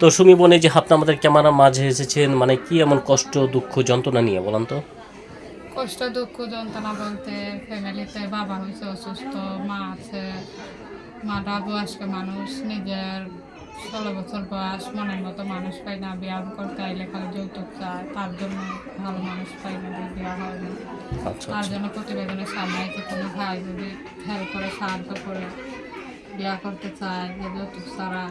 তো সুমি বনে যে আপনি আমাদের ক্যামেরার মাঝে এসেছেন মানে কি এমন কষ্ট দুঃখ যন্ত্রণা নিয়ে বলেন তো? কষ্ট দুঃখ যন্ত্রণা বলতে ফ্যামিলিতে বাবা হয়েছে অসুস্থ মা আছে মাটা বয়স্ক মানুষ নিজের ষোলো বছর বয়স মনের মতো মানুষ পাই না বিয়া করতে আইলে খালি যৌতুক চায় তার জন্য ভালো মানুষ পাই না বিয়া হয় না। আচ্ছা তার আচ্ছা জন্য প্রতিবেদনের সামনে এসে কোনো ভাই যদি হেল্প করে সাহায্য করে বিয়া করতে চায় যে যৌতুক ছাড়া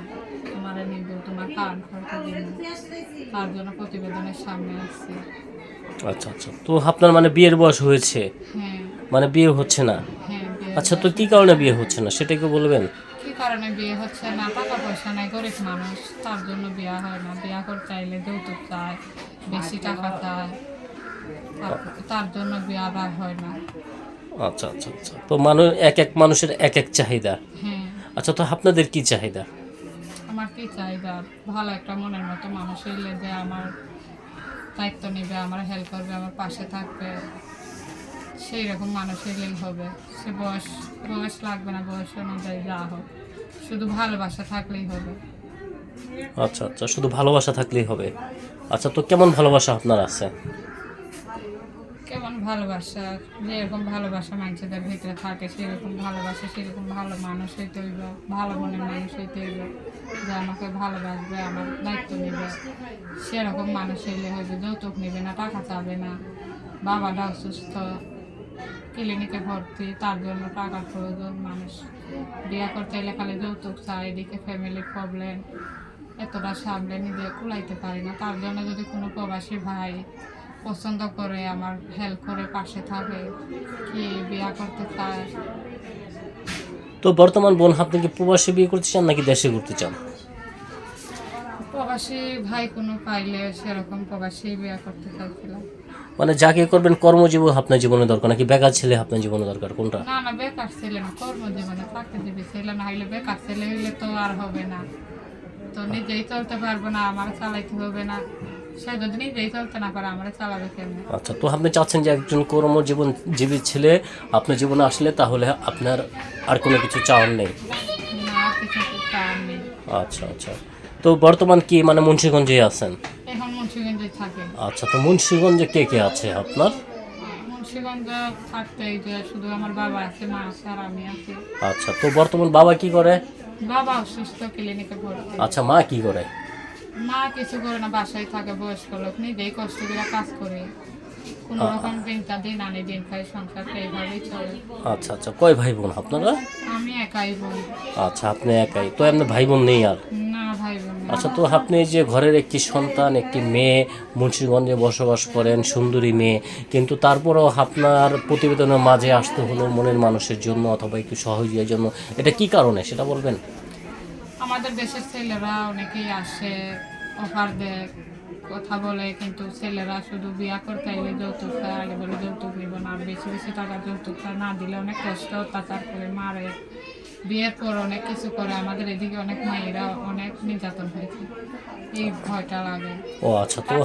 তোমার নিব তোমার কান করতে দিব তার জন্য প্রতিবেদনের সামনে আসছি আচ্ছা আচ্ছা। তো আপনার মানে বিয়ের বয়স হয়েছে? হ্যাঁ। মানে বিয়ে হচ্ছে না? হ্যাঁ আচ্ছা তো কি কারণে বিয়ে হচ্ছে না? সেটা কি বলবেন। কি কারণে বিয়ে হচ্ছে না? টাকা পয়সা নাই গরিব মানুষ। তার জন্য বিয়ে হয় না। বিয়ে করতে চাইলে যৌতুক চায় বেশি টাকা চায়। তার- তার জন্য বিয়ে আবার হয় না। আচ্ছা আচ্ছা আচ্ছা। তো মানুষ এক এক মানুষের এক এক চাহিদা। হ্যাঁ। আচ্ছা তো আপনাদের কি চাহিদা? আমার কি চাহিদা ভালো একটা মনের মতো মানুষ এলে যে আমার দায়িত্ব নেবে, আমার হেল্প করবে, আমার পাশে থাকবে। সেই রকম মানুষ এলেই হবে। সে বয়স বয়স লাগবে না, বয়স অনুযায়ী যা হোক। শুধু ভালোবাসা থাকলেই হবে। আচ্ছা আচ্ছা শুধু ভালোবাসা থাকলেই হবে। আচ্ছা তো কেমন ভালোবাসা আপনার আছে? ভালোবাসা, যেরকম ভালোবাসা মানুষদের ভিতরে থাকে, সেরকম ভালোবাসা, সেরকম ভালো মানুষ হইতে হইব, ভালো মনের মানুষ হইতে হইব, যে আমাকে ভালোবাসবে, আমার দায়িত্ব নেবে। সেরকম মানুষ হইলে হইবে যৌতুক নেবে না, টাকা চাবে না। বাবাটা অসুস্থ ক্লিনিকে ভর্তি, তার জন্য টাকার প্রয়োজন, মানুষ বিয়ে করতে এলে খালি যৌতুক চায়, এদিকে ফ্যামিলির প্রবলেম এতটা সামলে নিজে কুলাইতে পারি না। তার জন্য যদি কোনো প্রবাসী ভাই পছন্দ করে আমার হেল্প করে পাশে থাকে কি বিয়া করতে চায়। তো বর্তমান বোন আপনি কি প্রবাসী বিয়ে করতে চান নাকি দেশে করতে চান? প্রবাসী ভাই কোনো পাইলে সেরকম প্রবাসী বিয়া করতে চাইছিলাম। মানে যাকে করবেন কর্মজীবন আপনার জীবনে দরকার নাকি বেকার ছেলে আপনার জীবনে দরকার কোনটা? না না বেকার ছেলে না কর্মজীবনে চাকরিজীবী ছেলে না হইলে বেকার ছেলে হইলে তো আর হবে না। তো নিজেই চলতে পারব না আমার চালাইতে হবে না। সে যদি নিজেই চলতে না পারে আমার চালাবে কেমন? আচ্ছা তো আপনি চাচ্ছেন যে একজন কর্মজীবন জীবী ছেলে আপনার জীবনে আসলে তাহলে আপনার আর কোনো কিছু চাওয়ার নেই? না কিছু কার নেই। আচ্ছা আচ্ছা। তো বর্তমান কি মানে মুন্সিগঞ্জে আছেন? এখন মুন্সিগঞ্জে থাকে। আচ্ছা তো মুন্সিগঞ্জে কে কে আছে আপনার? মুন্সিগঞ্জ থাকতে এই যে শুধু আমার বাবা আছে মা আছে আর আমি আছি। আচ্ছা তো বর্তমান বাবা কি করে? বাবা অসুস্থ ক্লিনিকে ভর্তি। আচ্ছা মা কি করে? মা কিছু করে না বাসায় থাকে বয়স্ক লোক নিজেই কষ্ট করে কাজ করে। কোনো রকম দিনটা দিন আনি দিন খাই সংসারটা এইভাবেই চলে। আচ্ছা আচ্ছা কয় ভাই বোন আপনারা? আমি একাই বোন। আচ্ছা আপনি একাই তো এমনি ভাই বোন নেই আর? না ভাই বোন আচ্ছা তো আপনি যে ঘরের একটি সন্তান একটি মেয়ে মুন্সিগঞ্জে বসবাস করেন সুন্দরী মেয়ে কিন্তু তারপরেও আপনার প্রতিবেদনের মাঝে আসতে হলো মনের মানুষের জন্য অথবা একটু সহজের জন্য এটা কি কারণে সেটা বলবেন? আমাদের দেশের ছেলেরা অনেকেই আসে অফার দেয়, কথা বলে, কিন্তু ছেলেরা শুধু বিয়া করতে এলে যৌতুকটা আগে বলে যৌতুক নিব না বেশি বেশি টাকা যৌতুকটা না দিলে অনেক কষ্ট অত্যাচার করে, মারে। বিয়ের পর অনেক কিছু করে আমাদের এদিকে অনেক মেয়েরা অনেক নির্যাতন হয়েছে। এই ভয়টা লাগে। ও আচ্ছা তো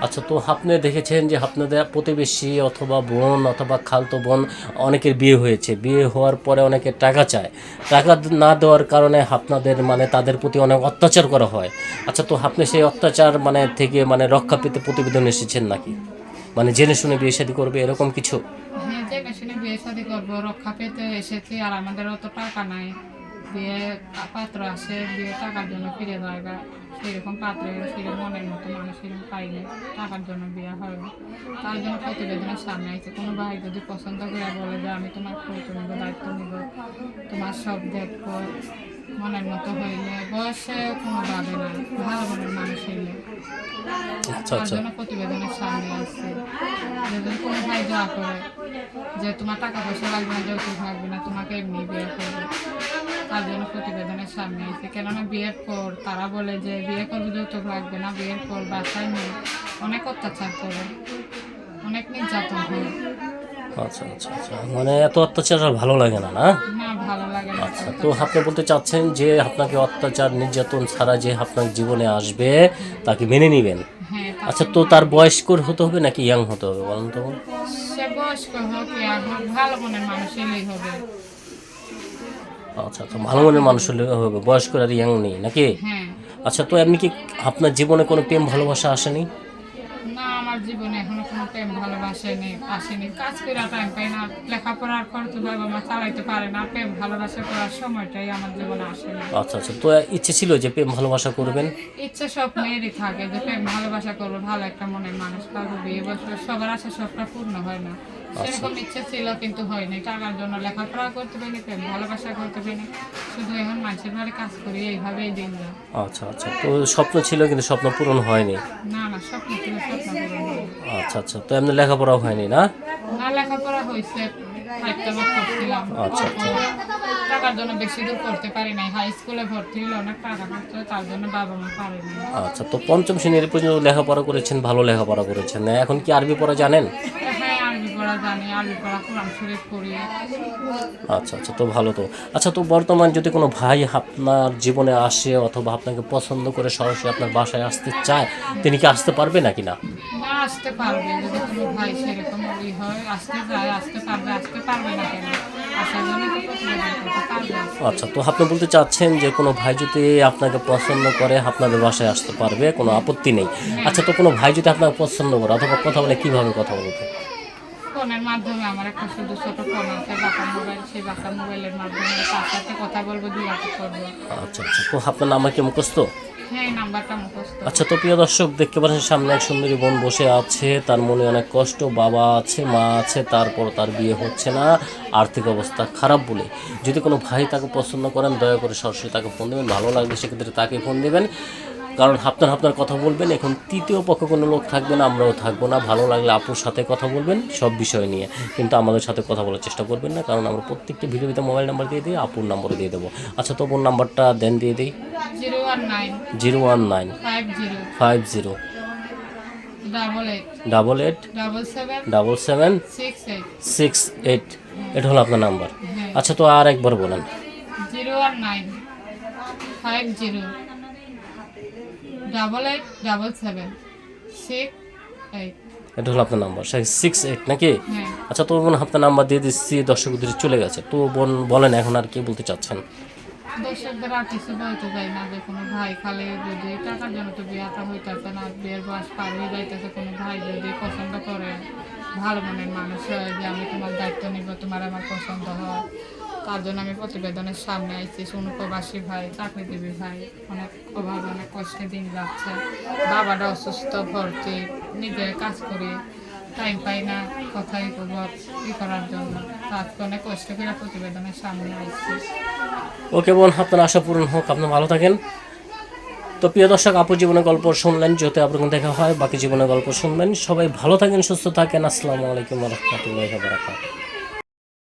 আচ্ছা তো আপনি দেখেছেন যে আপনাদের প্রতিবেশী অথবা বোন অথবা খালতো বোন অনেকের বিয়ে হয়েছে। বিয়ে হওয়ার পরে অনেকে টাকা চায়। টাকা না দেওয়ার কারণে আপনাদের মানে তাদের প্রতি অনেক অত্যাচার করা হয়। আচ্ছা তো আপনি সেই অত্যাচার মানে থেকে মানে রক্ষা পেতে প্রতিবেদন এসেছেন নাকি? মানে জেনে শুনে বিয়ে শাদী করবে, এরকম কিছু? হ্যাঁ যে মেশিনে বিয়ে শাদী করব, রক্ষা পেতে এসেছি, আর আমাদের অত টাকা নাই। বিয়ে পাত্র আসে বিয়ে টাকার জন্য ফিরে যায়। গা। সেরকম পাত্র সেরকম মনের মতো মানুষ সেরকম পাইলে টাকার জন্য বিয়ে হয়। তার জন্য প্রতিবেদনের সামনে আছে কোনো ভাই যদি পছন্দ করে বলে যে আমি তোমার নিব দায়িত্ব নিব। তোমার সব দেখব মনের মতো হইলে বয়সে কোনো ভাবে না। ভালো মনের মানুষ হইলে। আচ্ছা তার আচ্ছা। জন্য প্রতিবেদনের সামনে আসছে যদি কোনো ভাই দোয়া করে যে তোমার টাকা পয়সা লাগবে না যৌতুক লাগবে না তোমাকে এমনি বিয়ে করবে। তার জন্য প্রতিবেদনের সামনে আসছে কেননা বিয়ের পর তারা বলে যে বিয়ে করবে যৌতুক লাগবে না বিয়ের পর বাসায় নেই। অনেক অত্যাচার করে অনেক নির্যাতন হয় আচ্ছা আচ্ছা আচ্ছা। মানে এত অত্যাচার আর ভালো লাগে না না? আচ্ছা তো আপনি বলতে চাচ্ছেন যে আপনাকে অত্যাচার নির্যাতন ছাড়া যে আপনার জীবনে আসবে তাকে মেনে নেবেন? হ্যাঁ আচ্ছা তো তার বয়স্কর হতে হবে নাকি ইয়াং হতে হবে বলুন তো? সে বয়স্ক হোক ভালো মনের মানুষ এলেই হবে। আচ্ছা আচ্ছা ভালো মনের মানুষ হলে হবে বয়স্কর আর ইয়াং নেই নাকি? আচ্ছা তো এমনি কি আপনার জীবনে কোনো প্রেম ভালোবাসা আসেনি? না আমার জীবনে এখনও কোনো প্রেম ভালোবাসেনি আসেনি। কাজ করে টাইম পাই না লেখাপড়ার খরচ বাবা মা চালাইতে পারে না প্রেম ভালোবাসা করার সময়টাই আমার জীবনে আসেনি। আচ্ছা আচ্ছা তো ইচ্ছে ছিল যে প্রেম ভালোবাসা করবেন? ইচ্ছে সব মেয়েরই থাকে যে প্রেম ভালোবাসা করব ভালো একটা মনের মানুষ পাবো বিয়ে বছর সবার আশা সবটা পূর্ণ হয় না। সেরকম ইচ্ছে ছিল কিন্তু হয়নি। টাকার জন্য লেখাপড়া করতে পারিনি ভালোবাসা করতে পারিনি। শুধু এখন মানুষের বাড়ি কাজ করি এইভাবেই দিন আচ্ছা আচ্ছা। তো স্বপ্ন ছিল কিন্তু স্বপ্ন পূরণ হয়নি? না না স্বপ্ন ছিল স্বপ্ন পূরণ আচ্ছা আচ্ছা। তো এমনি লেখাপড়াও হয়নি না? না লেখাপড়া হয়েছে একটা আচ্ছা, আচ্ছা। টাকার জন্য বেশি দূর করতে পারি নাই। হাই স্কুলে ভর্তি হলে অনেক টাকা তার জন্য বাবা মা আচ্ছা তো পঞ্চম শ্রেণির পর্যন্ত লেখাপড়া করেছেন ভালো লেখাপড়া করেছেন। এখন কি আরবি পড়া জানেন? পড়া জানি আরবি পড়া কোরআন শরীফ পড়ি। আচ্ছা আচ্ছা তো ভালো তো। আচ্ছা তো বর্তমান যদি কোনো ভাই আপনার জীবনে আসে অথবা আপনাকে পছন্দ করে সরাসরি আপনার বাসায় আসতে চায় তিনি কি আসতে পারবে নাকি না? আসতে পারবে যদি কোনো ভাই সেরকম ই হয় আসতে যায় আসতে পারবে আসতে পারবে না কেন? আসার জন্য আচ্ছা তো আপনি বলতে চাচ্ছেন যে কোনো ভাই যদি আপনাকে পছন্দ করে আপনাদের বাসায় আসতে পারবে কোনো আপত্তি নেই। আচ্ছা তো কোনো ভাই যদি আপনাকে পছন্দ করে অথবা কথা বলে কীভাবে কথা বলবে? ফোনের মাধ্যমে আমার একটা শুধু ছোট ফোন আছে বাঁকা মোবাইল সেই বাঁকা মোবাইলের মাধ্যমে তার সাথে কথা বলব যোগাযোগ করব। আচ্ছা আচ্ছা। তো আপনার নাম কি মুখস্থ? হ্যাঁ মুখস্থ। আচ্ছা তো প্রিয় দর্শক দেখতে পাচ্ছেন সামনে এক সুন্দরী বোন বসে আছে। তার মনে অনেক কষ্ট বাবা আছে মা আছে তারপর তার বিয়ে হচ্ছে না। আর্থিক অবস্থা খারাপ বলে। যদি কোনো ভাই তাকে পছন্দ করেন দয়া করে সরাসরি তাকে ফোন দেবেন। ভালো লাগবে সেক্ষেত্রে তাকে ফোন দেবেন। কারণ আপনার আপনার কথা বলবেন এখন তৃতীয় পক্ষ কোনো লোক থাকবে না আমরাও থাকব না ভালো লাগলে আপুর সাথে কথা বলবেন সব বিষয় নিয়ে। কিন্তু আমাদের সাথে কথা বলার চেষ্টা করবেন না কারণ আমরা প্রত্যেকটি ভিডিওতে মোবাইল নাম্বার দিয়ে দিই আপুর নাম্বারও দিয়ে দেবো। আচ্ছা তো বোন নাম্বারটা দেন দিয়ে দিই। Zero one nine. Five zero. Double eight. Double seven. Six eight. এটা হলো আপনার নাম্বার হ্যাঁ। আচ্ছা তো আর একবার বলেন। Zero one nine. Five zero. Double eight double seven six eight এটা হলো আপনার নাম্বার সিক্স এইট নাকি? হ্যাঁ। আচ্ছা তো বোন আপনার নাম্বার দিয়ে দিচ্ছি দর্শকদের চলে গেছে। তো বোন বলেন এখন আর কি বলতে চাচ্ছেন? দর্শকদের আর কিছু বলতে চাই না যে কোনো ভাই খালে যদি টাকার জন্য তো বিয়াটা হইতেছে না বিয়ের বয়স পার হয়ে যাইতেছে কোনো ভাই যদি পছন্দ করে ভালো মনের মানুষ হয় যে আমি তোমার দায়িত্ব নিব তোমার আমার পছন্দ হয় তার জন্য আমি প্রতিবেদনের সামনে আইছি। শুনু প্রবাসী ভাই, চাকরিজীবী ভাই, অনেক অভাব, অনেক কষ্টে দিন যাচ্ছে। বাবাটা অসুস্থ, ভর্তি, নিজে কাজ করি টাইম পাই না, কথাই করব ই করার জন্য। তো আজকে অনেক কষ্ট করে প্রতিবেদনের সামনে আইছি। ওকে বোন, আপনার আশা পূরণ হোক, আপনি ভালো থাকেন। তো প্রিয় দর্শক, আপু জীবনের গল্প শুনলেন, যাতে আপনার দেখা হয়, বাকি জীবনের গল্প শুনবেন। সবাই ভালো থাকেন, সুস্থ থাকেন। আসসালামু আলাইকুম রহমতুল্লাহ বারাকাতুহু।